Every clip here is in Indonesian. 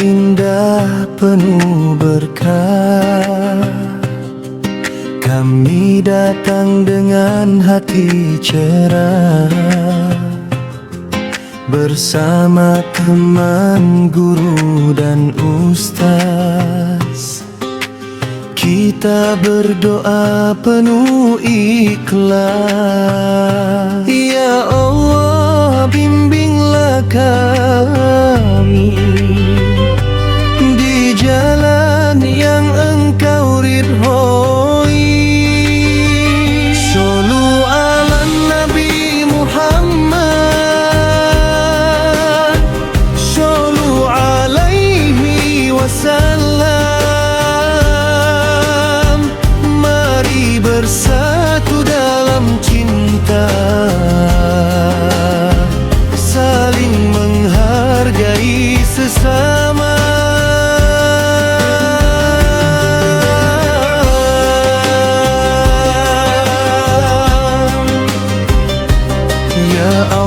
indah penuh berkah Kami datang dengan hati cerah. Bersama teman guru dan ustaz. Kita berdoa penuh ikhlas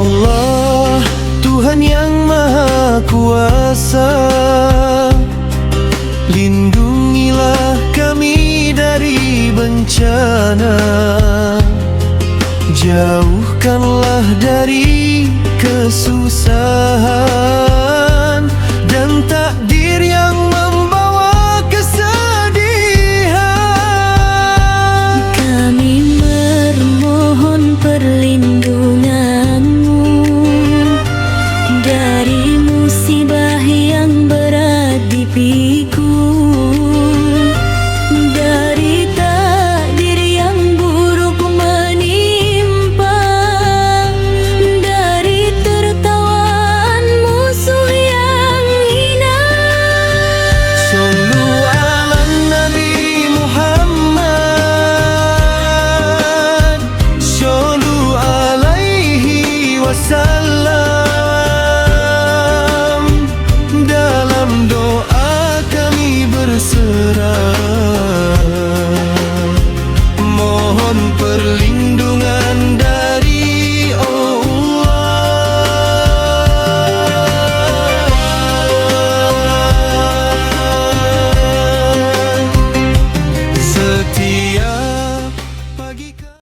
Allah Tuhan yang Maha Kuasa. Lindungilah kami dari bencana. Jauhkanlah dari kesusahan salam. Dalam doa kami berserah. Mohon perlindungan